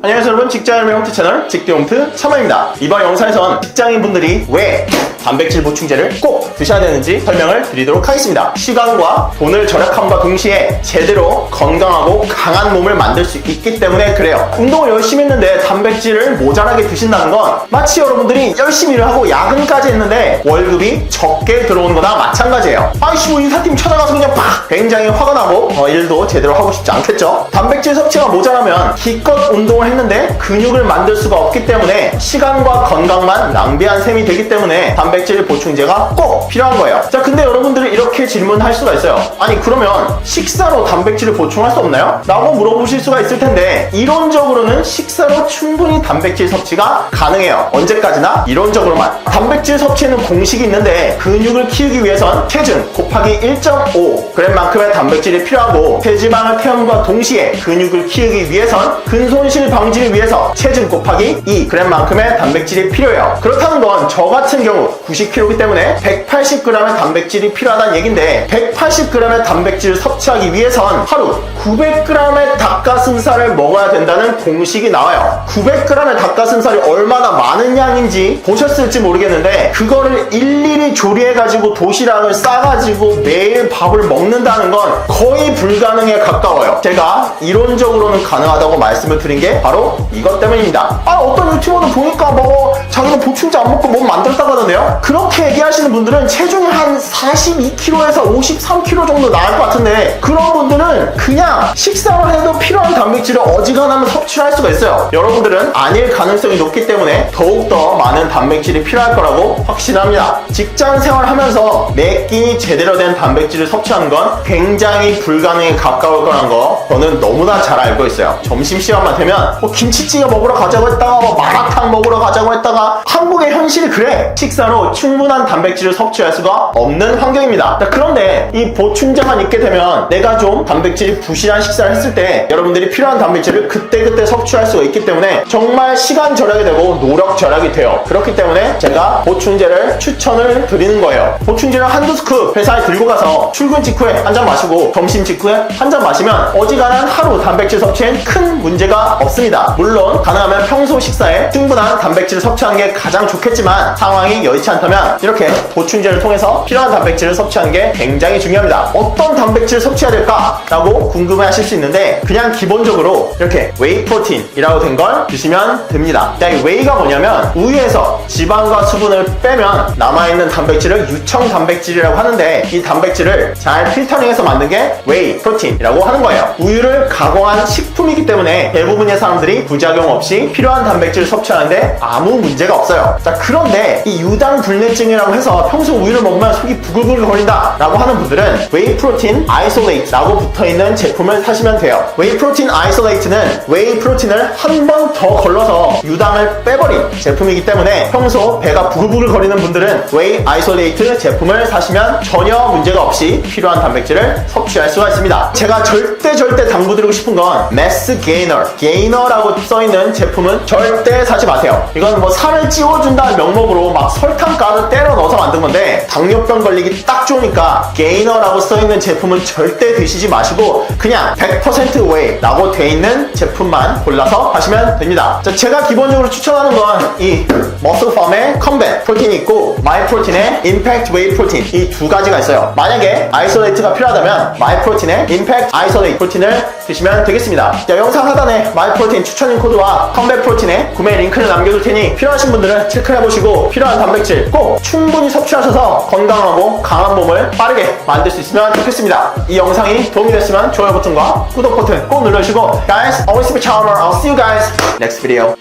안녕하세요 여러분. 직장인의 홈트 채널 직대홈트 참아입니다. 이번 영상에선 직장인분들이 왜 단백질 보충제를 꼭 드셔야 되는지 설명을 드리도록 하겠습니다. 시간과 돈을 절약함과 동시에 제대로 건강하고 강한 몸을 만들 수 있기 때문에 그래요. 운동을 열심히 했는데 단백질을 모자라게 드신다는 건 마치 여러분들이 열심히 일을 하고 야근까지 했는데 월급이 적게 들어오는 거나 마찬가지예요. 아이씨 뭐 인사팀 찾아가서 그냥 팍! 굉장히 화가 나고 어, 일도 제대로 하고 싶지 않겠죠? 단백질 섭취가 모자라면 기껏 운동을 했는데 근육을 만들 수가 없기 때문에 시간과 건강만 낭비한 셈이 되기 때문에 단백 질 보충제가 꼭 필요한 거예요. 자, 근데 여러분들이 이렇게 질문할 수가 있어요. 아니, 그러면 식사로 단백질을 보충할 수 없나요? 라고 물어보실 수가 있을 텐데, 이론적으로는 식사로 충분히 단백질 섭취가 가능해요. 언제까지나 이론적으로만. 단백질 섭취에는 공식이 있는데, 근육을 키우기 위해선 체중 곱하기 1.5g만큼의 단백질이 필요하고, 체지방을 태움과 동시에 근육을 키우기 위해선 근손실 방지를 위해서 체중 곱하기 2g만큼의 단백질이 필요해요. 그렇다는 건 저 같은 경우 90kg이기 때문에 180g의 단백질이 필요하다는 얘긴데 180g의 단백질을 섭취하기 위해선 하루 900g의 닭가슴살을 먹어야 된다는 공식이 나와요. 900g의 닭가슴살이 얼마나 많은 양인지 보셨을지 모르겠는데 그거를 일일이 조리해가지고 도시락을 싸가지고 매일 밥을 먹는다는 건 거의 불가능에 가까워요. 제가 이론적으로는 가능하다고 말씀을 드린 게 바로 이것 때문입니다. 아 어떤 유튜버는 보니까 뭐 자기는 보충제 안 먹고 몸 만들었다고 하던데요? 그렇게 얘기하시는 분들은 체중이 한 42kg에서 53kg 정도 나올 것 같은데 그런 분들은 그냥 식사만 해도 필요한 단백질을 어지간하면 섭취할 수가 있어요. 여러분들은 아닐 가능성이 높기 때문에 더욱더 많은 단백질이 필요할 거라고 확신합니다. 직장 생활하면서 매 끼니 제대로 된 단백질을 섭취하는 건 굉장히 불가능에 가까울 거라는 거 저는 너무나 잘 알고 있어요. 점심시간만 되면 뭐 김치찌개 먹으러 가자고 했다가 뭐 마라탕 먹으러 가자고 했다가 한국의 현실이 그래. 식사로 충분한 단백질을 섭취할 수가 없는 환경입니다. 자, 그런데 이 보충제만 있게 되면 내가 좀 단백질 이 부실한 식사를 했을 때 여러분들이 필요한 단백질을 그때그때 섭취할 수가 있기 때문에 정말 시간 절약이 되고 노력 절약이 돼요. 그렇기 때문에 제가 보충제를 추천을 드리는 거예요. 보충제를 한두 스쿱 회사에 들고 가서 출근 직후에 한 잔 마시고 점심 직후에 한 잔 마시면 어지간한 하루 단백질 섭취엔 큰 문제가 없습니다. 물론 가능하면 평소 식사에 충분한 단백질을 섭취하는 게 가장 좋겠지만 상황이 여의치 않다면 이렇게 보충제를 통해서 필요한 단백질을 섭취하는 게 굉장히 중요합니다. 어떤 단백질을 섭취해야 될까 라고 궁금해 하실 수 있는데 그냥 기본적으로 이렇게 웨이 프로틴이라고 된 걸 드시면 됩니다. 자, 이 웨이가 뭐냐면 우유에서 지방과 수분을 빼면 남아있는 단백질을 유청 단백질이라고 하는데 이 단백질을 잘 필터링해서 만든 게 웨이 프로틴이라고 하는 거예요. 우유를 가공한 식품이기 때문에 대부분의 사람들이 부작용 없이 필요한 단백질을 섭취하는데 아무 문제가 없어요. 자, 그런데 이 유당 불내증이라고 해서 평소 우유를 먹으면 속이 부글부글 거린다 라고 하는 분들은 웨이 프로틴 아이솔레이트라고 붙어 있는 제품을 사시면 돼요. 웨이 프로틴 아이솔레이트는 웨이 프로틴을 한 번 더 걸러서 유당을 빼버린 제품이기 때문에 평소 배가 부글부글 거리는 분들은 웨이 아이솔레이트 제품을 사시면 전혀 문제가 없이 필요한 단백질을 섭취할 수가 있습니다. 제가 절대 절대 당부드리고 싶은 건 메스 게이너, 게이너라고 써있는 제품은 절대 사지 마세요. 이건 뭐 살을 찌워준다는 명목으로 막 설탕가루 때려 넣어서 만든 건데 당뇨병 걸리기 딱 좋으니까 게이너라고 써있는 제품은 절대 드시지 마시고 그냥 100% 웨이 라고 돼 있는 제품만 골라서 하시면 됩니다. 자, 제가 기본적으로 추천하는 건 이 머슬팜의 컴뱃 프로틴이 있고 마이 프로틴의 임팩트 웨이 프로틴 이 두 가지가 있어요. 만약에 아이솔레이트가 필요하다면 마이 프로틴의 임팩트 아이솔레이트 프로틴을 드시면 되겠습니다. 자, 영상 하단에 마이 프로틴 추천인 코드와 컴뱃 프로틴의 구매 링크를 남겨둘 테니 필요하신 분들은 체크해보시고 필요한 단백질 꼭 충분히 섭취하셔서 건강하고 강한 몸을 빠르게 만들 수 있으면 좋겠습니다. 이 영상이 도움이 됐으면 좋아요 버튼과 구독 버튼 꼭 눌러주시고 Guys, always be charmer. I'll see you guys next video.